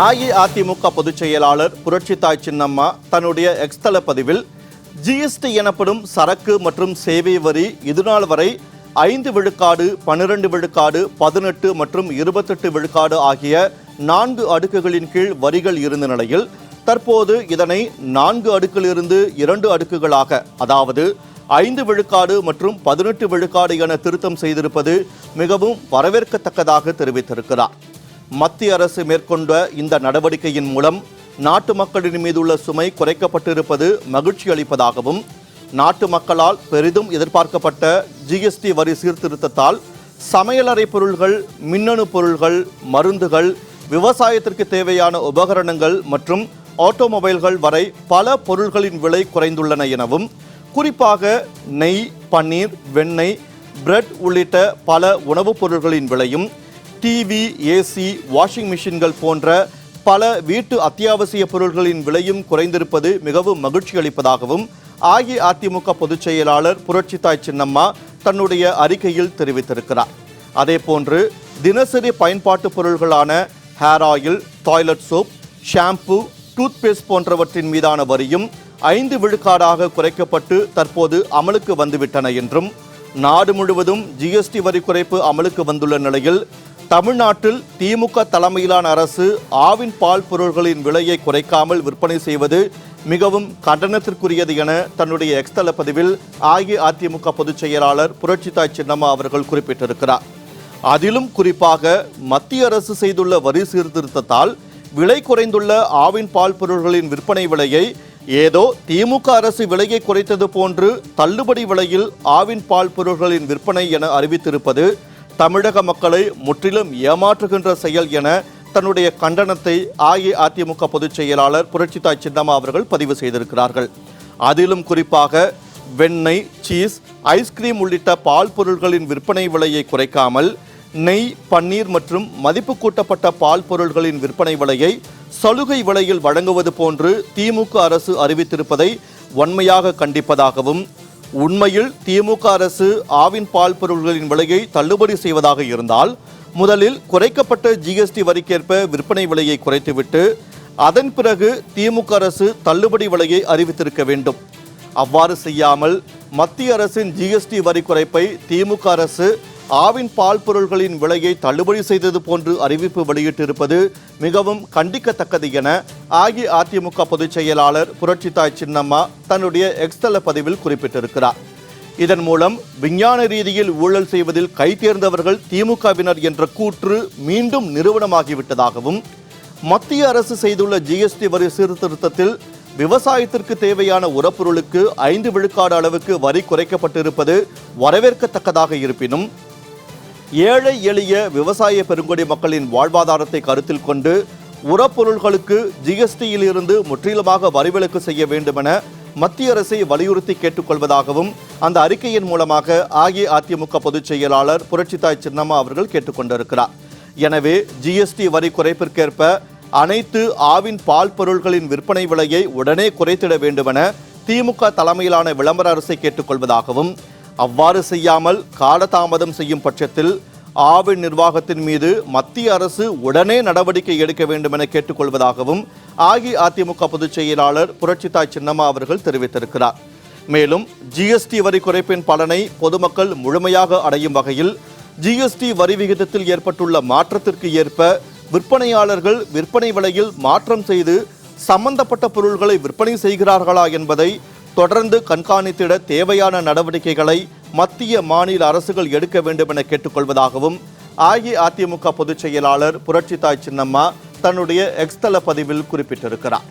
அஇஅதிமுக பொதுச் செயலாளர் புரட்சித்தாய் சின்னம்மா தன்னுடைய எக்ஸ்தல பதிவில் ஜிஎஸ்டி எனப்படும் சரக்கு மற்றும் சேவை வரி இதுநாள் வரை ஐந்து விழுக்காடு பன்னிரண்டு விழுக்காடு பதினெட்டு மற்றும் இருபத்தெட்டு விழுக்காடு ஆகிய நான்கு அடுக்குகளின் கீழ் வரிகள் இருந்த நிலையில் தற்போது இதனை நான்கு அடுக்கிலிருந்து இரண்டு அடுக்குகளாக அதாவது ஐந்து விழுக்காடு மற்றும் பதினெட்டு விழுக்காடு என திருத்தம் செய்திருப்பது மிகவும் வரவேற்கத்தக்கதாக தெரிவித்திருக்கிறார். மத்திய அரசு மேற்கொண்ட இந்த நடவடிக்கையின் மூலம் நாட்டு மக்களின் மீதுள்ள சுமை குறைக்கப்பட்டிருப்பது மகிழ்ச்சி அளிப்பதாகவும் நாட்டு மக்களால் பெரிதும் எதிர்பார்க்கப்பட்ட ஜிஎஸ்டி வரி சீர்திருத்தத்தால் சமையலறை பொருள்கள் மின்னணு பொருள்கள் மருந்துகள் விவசாயத்திற்கு தேவையான உபகரணங்கள் மற்றும் ஆட்டோமொபைல்கள் வரை பல பொருள்களின் விலை குறைந்துள்ளன எனவும் குறிப்பாக நெய் பன்னீர் வெண்ணெய் பிரெட் உள்ளிட்ட பல உணவுப் பொருள்களின் விலையும் டிவி ஏசி வாஷிங் மிஷின்கள் போன்ற பல வீட்டு அத்தியாவசிய பொருள்களின் விலையும் குறைந்திருப்பது மிகவும் மகிழ்ச்சி அளிப்பதாகவும் அஇஅதிமுக பொதுச் செயலாளர் புரட்சித்தாய் சின்னம்மா தன்னுடைய அறிக்கையில் தெரிவித்திருக்கிறார். அதேபோன்று தினசரி பயன்பாட்டு பொருள்களான hair oil toilet soap shampoo toothpaste போன்றவற்றின் மீதான வரியும் ஐந்து விழுக்காடாக குறைக்கப்பட்டு தற்போது அமலுக்கு வந்துவிட்டன என்றும் நாடு முழுவதும் ஜிஎஸ்டி வரி குறைப்பு அமலுக்கு வந்துள்ள நிலையில் தமிழ்நாட்டில் திமுக தலைமையிலான அரசு ஆவின் பால் பொருள்களின் விலையை குறைக்காமல் விற்பனை செய்வது மிகவும் கண்டனத்திற்குரியது என தன்னுடைய எக்ஸ்தல பதிவில் அஇஅதிமுக பொதுச் செயலாளர் புரட்சித்தாய் சின்னம்மா அவர்கள் குறிப்பிட்டிருக்கிறார். அதிலும் குறிப்பாக மத்திய அரசு செய்துள்ள வரி சீர்திருத்தத்தால் விலை குறைந்துள்ள ஆவின் பால் பொருள்களின் விற்பனை விலையை ஏதோ திமுக அரசு விலையை குறைத்தது போன்று தள்ளுபடி விலையில் ஆவின் பால் பொருள்களின் விற்பனை என அறிவித்திருப்பது தமிழக மக்களை முற்றிலும் ஏமாற்றுகின்ற செயல் என தன்னுடைய கண்டனத்தை அஇஅதிமுக பொதுச் செயலாளர் புரட்சித்தாய் சின்னம்மா அவர்கள் பதிவு செய்திருக்கிறார்கள். அதிலும் குறிப்பாக வெண்ணெய் சீஸ் ஐஸ்கிரீம் உள்ளிட்ட பால் பொருள்களின் விற்பனை விலையை குறைக்காமல் நெய் பன்னீர் மற்றும் மதிப்பு கூட்டப்பட்ட பால் பொருள்களின் விற்பனை விலையை சலுகை விலையில் வழங்குவது போன்று திமுக அரசு அறிவித்திருப்பதை வன்மையாக கண்டிப்பதாகவும் உண்மையில் திமுக அரசு ஆவின் பால் பொருள்களின் விலையை தள்ளுபடி செய்வதாக இருந்தால் முதலில் குறைக்கப்பட்ட ஜிஎஸ்டி வரிக்கேற்ப விற்பனை விலையை குறைத்துவிட்டு அதன் பிறகு திமுக அரசு தள்ளுபடி விலையை அறிவித்திருக்க வேண்டும். அவ்வாறு செய்யாமல் மத்திய அரசின் ஜிஎஸ்டி வரி குறைப்பை திமுக அரசு ஆவின் பால் பொருள்களின் விலையை தள்ளுபடி செய்தது போன்று அறிவிப்பு வெளியிட்டிருப்பது மிகவும் கண்டிக்கத்தக்கது என அஇஅதிமுக பொதுச் செயலாளர் புரட்சித்தாய் சின்னம்மா தன்னுடைய எக்ஸ்தல பதிவில் குறிப்பிட்டிருக்கிறார். இதன் மூலம் விஞ்ஞான ரீதியில் ஊழல் செய்வதில் கைதேர்ந்தவர்கள் திமுகவினர் என்ற கூற்று மீண்டும் நிறுவனமாகிவிட்டதாகவும் மத்திய அரசு செய்துள்ள ஜிஎஸ்டி வரி சீர்திருத்தத்தில் விவசாயத்திற்கு தேவையான உரப்பொருளுக்கு ஐந்து விழுக்காடு அளவுக்கு வரி குறைக்கப்பட்டிருப்பது வரவேற்கத்தக்கதாக இருப்பினும் ஏழை எளிய விவசாய பெருங்கொடி மக்களின் வாழ்வாதாரத்தை கருத்தில் கொண்டு உரப்பொருள்களுக்கு ஜிஎஸ்டியில் இருந்து முற்றிலுமாக வரிவிலக்கு செய்ய வேண்டுமென மத்திய அரசை வலியுறுத்தி கேட்டுக்கொள்வதாகவும் அந்த அறிக்கையின் மூலமாக அஇஅதிமுக பொதுச் செயலாளர் புரட்சித்தாய் சின்னம்மா அவர்கள் கேட்டுக்கொண்டிருக்கிறார். எனவே ஜிஎஸ்டி வரி குறைப்பிற்கேற்ப அனைத்து ஆவின் பால் பொருள்களின் விற்பனை விலையை உடனே குறைத்திட வேண்டுமென திமுக தலைமையிலான விளம்பர அரசை கேட்டுக்கொள்வதாகவும் அவ்வாறு செய்யாமல் காலதாமதம் செய்யும் பட்சத்தில் ஆவின் நிர்வாகத்தின் மீது மத்திய அரசு உடனே நடவடிக்கை எடுக்க வேண்டும் என கேட்டுக்கொள்வதாகவும் அஇஅதிமுக பொதுச் செயலாளர் புரட்சித்தாய் சின்னம்மா அவர்கள் தெரிவித்திருக்கிறார். மேலும் ஜிஎஸ்டி வரி குறைப்பின் பலனை பொதுமக்கள் முழுமையாக அடையும் வகையில் ஜிஎஸ்டி வரி விகிதத்தில் ஏற்பட்டுள்ள மாற்றத்திற்கு ஏற்ப விற்பனையாளர்கள் விற்பனை விலையில் மாற்றம் செய்து சம்பந்தப்பட்ட பொருள்களை விற்பனை செய்கிறார்களா என்பதை தொடர்ந்து கண்காணித்திட தேவையான நடவடிக்கைகளை மத்திய மாநில அரசுகள் எடுக்க வேண்டும் என கேட்டுக்கொள்வதாகவும் அஇஅதிமுக பொதுச் செயலாளர் புரட்சித்தாய் சின்னம்மா தன்னுடைய எக்ஸ்தல பதிவில் குறிப்பிட்டிருக்கிறார்.